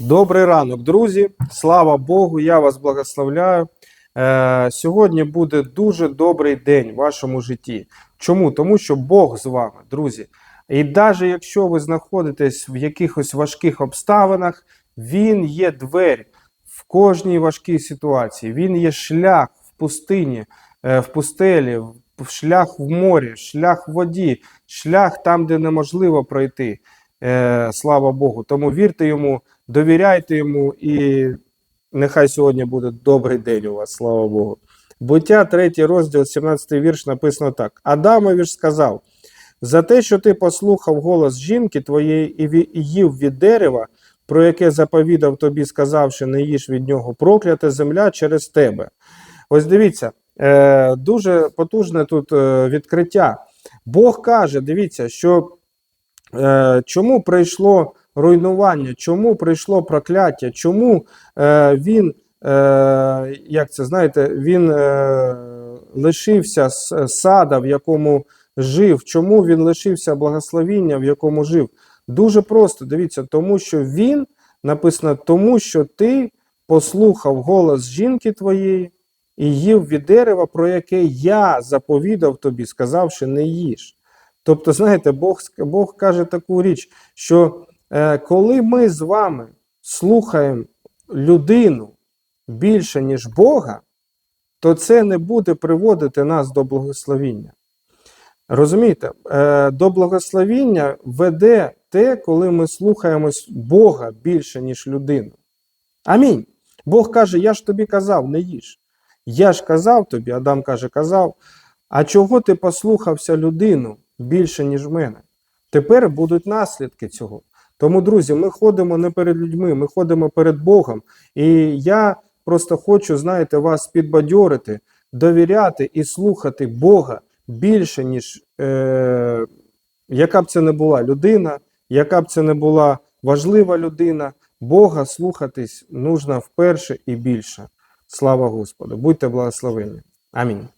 Добрий ранок, друзі. Слава Богу, я вас благословляю. Е, сьогодні буде дуже добрий день в вашому житті. Чому? Тому що Бог з вами, друзі. І навіть якщо ви знаходитесь в якихось важких обставинах, Він є двері в кожній важкій ситуації. Він є шлях в пустині, е, в пустелі, в- шлях в морі, шлях в воді, шлях там, де неможливо пройти. Е, Слава Богу. Тому вірте йому, довіряйте йому, і нехай сьогодні буде добрий день у вас, слава Богу. Буття, 3 розділ, 17 вірш написано так: Адамові ж сказав: за те, що ти послухав голос жінки твоєї і їв від дерева, про яке заповідав тобі, сказавши, не їж від нього, проклята земля через тебе. Ось дивіться, е, дуже потужне тут е, відкриття. Бог каже: дивіться, що чому прийшло руйнування, чому прийшло прокляття, чому е, він, е, як це знаєте, він е, лишився с- сада, в якому жив, чому він лишився благословіння, в якому жив. Дуже просто дивіться, тому що він написано, тому що ти послухав голос жінки твоєї і їв від дерева, про яке я заповідав тобі, сказавши, не їж. Тобто, знаєте, Бог, Бог каже таку річ, що е, коли ми з вами слухаємо людину більше, ніж Бога, то це не буде приводити нас до благословіння. Розумієте, е, до благословіння веде те, коли ми слухаємось Бога більше, ніж людину. Амінь. Бог каже: Я ж тобі казав, не їж. Я ж казав тобі, Адам каже, казав. А чого ти послухався людину більше, ніж в мене? Тепер будуть наслідки цього. Тому, друзі, ми ходимо не перед людьми, ми ходимо перед Богом. І я просто хочу, знаєте, вас підбадьорити, довіряти і слухати Бога більше, ніж е, яка б це не була людина, яка б це не була важлива людина. Бога слухатись нужно вперше і більше. Слава Господу! Будьте благословені. Амінь.